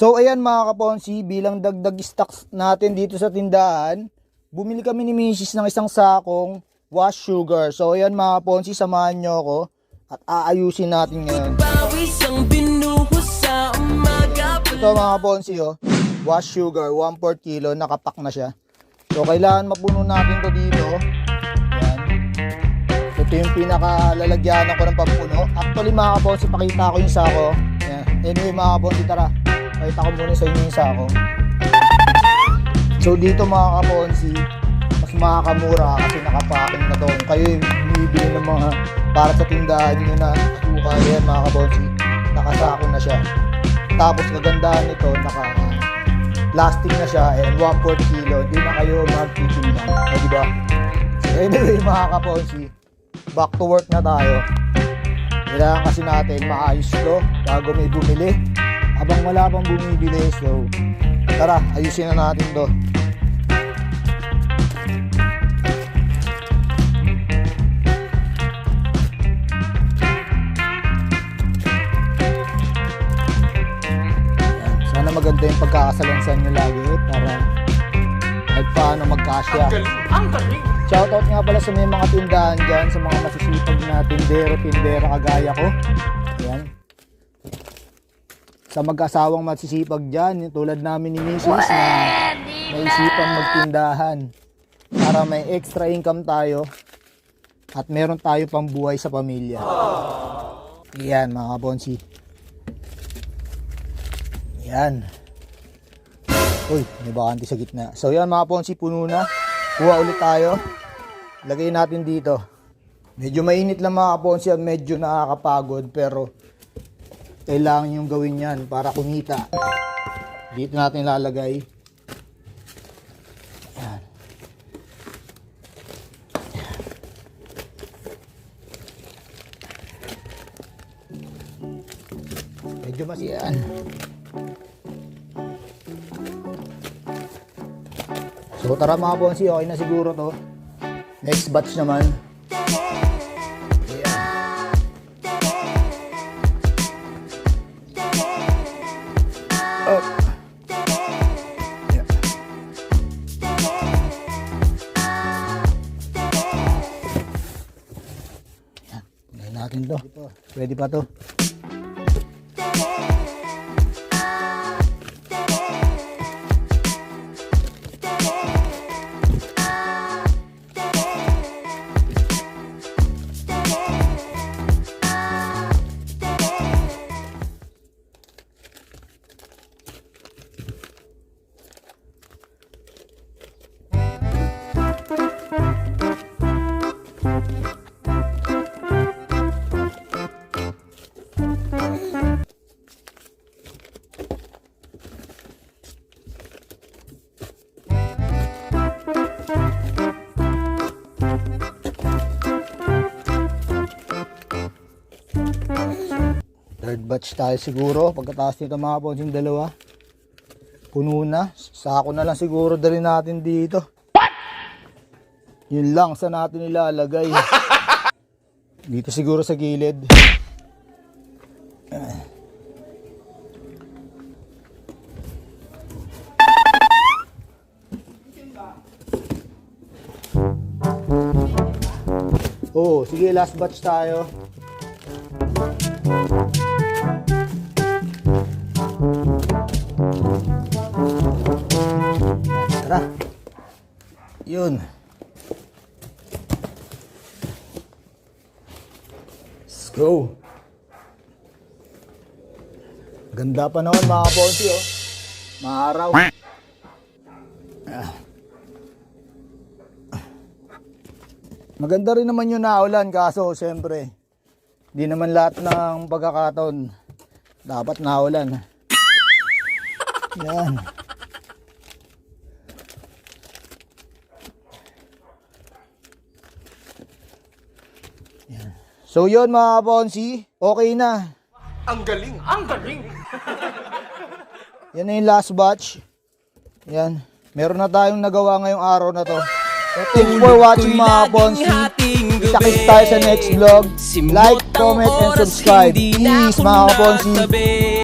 So ayan mga kaponsi, bilang dagdag stocks natin dito sa tindahan, bumili kami ni Mrs. ng isang sakong wash sugar. So ayan mga kaponsi, samahan nyo ako at aayusin natin ngayon. Ito mga kaponsi oh, wash sugar, 1 4 kilo, nakapak na siya. So kailangan mapuno natin to dito. Yan. Ito yung pinakalalagyanan ko ng pampuno. Actually mga kaponsi, pakita ko yung sako. Yan. Anyway mga kaponsi, tara. Pakita ko muna sa inyo yung sako. So dito mga kaponsi, mas makakamura kasi nakapacking na. Kung kayo bumibili ng mga para sa tindahan nyo na suka yan mga kaponsi, nakasako na siya. Tapos kagandahan nito, naka plastic na siya and 1 4 kilo. Hindi na kayo magtitinda. O di ba? So anyway mga kaponsi, back to work na tayo. Kailangan kasi natin maayos to bago may bumili. Habang wala pang bumibili, so tara, ayusin na natin to. Sana maganda yung pagkakasalansan nyo lagi para kahit paano magkasya. Shoutout nga pala sa may mga tindahan dyan, sa mga masisipag na tindero, tindera kagaya ko. Ayan. Sa mag-asawang masisipag dyan, tulad namin ni Mrs. na naisipang magtindahan para may extra income tayo at meron tayo pang buhay sa pamilya. Yan mga kabonsi. Yan. Uy, may bakante sa gitna. So yan mga ponsi, puno na. Kuha ulit tayo. Lagay natin dito. Medyo mainit lang mga ponsi at medyo nakakapagod pero kailangan yung gawin yan para kumita. Dito natin lalagay. Yan. Medyo mas yan. So tara mga bonsi, okay na siguro to. Next batch naman. Up. Ayan. Ayan. Ngayon natin to. Pwede pa to. Third batch tayo siguro. Pagkataas nito mga ponsing dalawa. Puno na. Sako na lang siguro dali natin dito. Yun lang sa natin ilalagay. dito siguro sa gilid. Oo, sige last batch tayo. Tara. Yun. Let's go. Ganda pa naman mga kaponsi oh. Maaraw. Maganda rin naman yung naulan kaso siyempre di naman lahat ng pagkakataon dapat naulan. Yan. Yan. So yun mga Ponsi, okay na. Ang galing! Ang galing! Yan na yung last batch. Yan. Meron na tayong nagawa ngayong araw na to. Thanks for watching mga Ponsi. Kita-kits tayo sa next vlog. Like, comment, and subscribe. Please mga Ponsi.